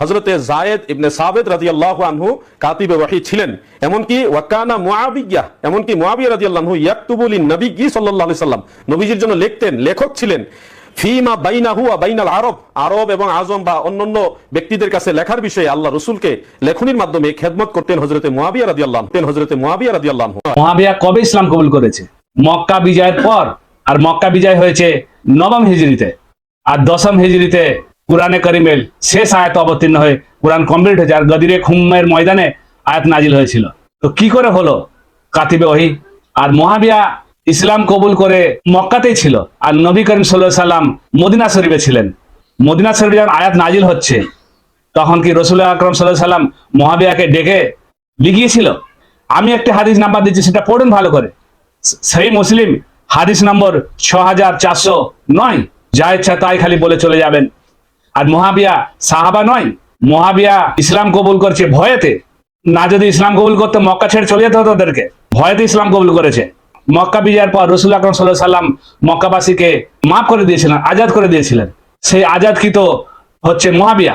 হজরতে জায়েদ ইবনে সাবেদ রাজি আল্লাহ আনহু কাতিবে ওয়াহি ছিলেন। এমনকি ওয়াকানা মুআবিয়া, এমনকি মুআবিয়া রাজি আল্লাহ ইয়াকতুবুলি নবী কি আলাইহি সাল্লাম। নবীজির জন্য লিখতেন, লেখক ছিলেন। ফিমা বাইনাহু ওয়া বাইনাল আরব আরব এবং আজম বা অন্যান্য ব্যক্তিদের কাছে লেখার বিষয়ে আল্লাহ রসুলকে লেখনির মাধ্যমে খেদমত করতেন হজরতে মুআবিয়া রাদিয়াল্লাহু আনহু হজরতে মুআবিয়া রাদিয়াল্লাহু আনহু। মহাবিয়া কবে ইসলাম কবুল করেছে? মক্কা বিজয়ের পর, আর মক্কা বিজয় হয়েছে নবম হিজড়িতে। আর দশম হিজড়িতে কোরআনে করিমের শেষ আয়াত অবতীর্ণ হয়ে কোরআন কমপ্লিট হয়েছে। আর গদিরে খুমের ময়দানে আয়াত নাজিল হয়েছিল। তো কি করে হলো? কাতিবে ওহি। আর মহাবিয়া ইসলাম কবুল করে মক্কাতেই ছিল। আর নবী করিম সাল্লাহ সাল্লাম মদিনা শরীফে ছিলেন। মদিনা শরীফে যখন আয়াত নাজিল হচ্ছে, তখন কি রসুল আকরম সাল্লাহ সাল্লাম মহাবিয়াকে ডেকে লিখিয়েছিল? আমি একটা হাদিস নাম্বার দিচ্ছি, সেটা পড়ুন ভালো করে। সেই মুসলিম হাদিস নম্বর ছ হাজার চারশো নয়। যা ইচ্ছা তাই খালি বলে চলে যাবেন। আর মহাবিয়া সাহাবা নয়, মহাবিয়া ইসলাম কবুল করছে ভয়েতে। না যদি ইসলাম কবুল করতে, মক্কা ছেড়ে চলে যেতে হতো ওদেরকে। ভয়েতে ইসলাম কবুল করেছে। মক্কা বিজয়ের পর রসুল আকরম সাল্লাহ সাল্লাম মক্কাবাসীকে মাফ করে দিয়েছিলেন, আজাদ করে দিয়েছিলেন। সেই আজাদ কি তো হচ্ছে মহাবিয়া।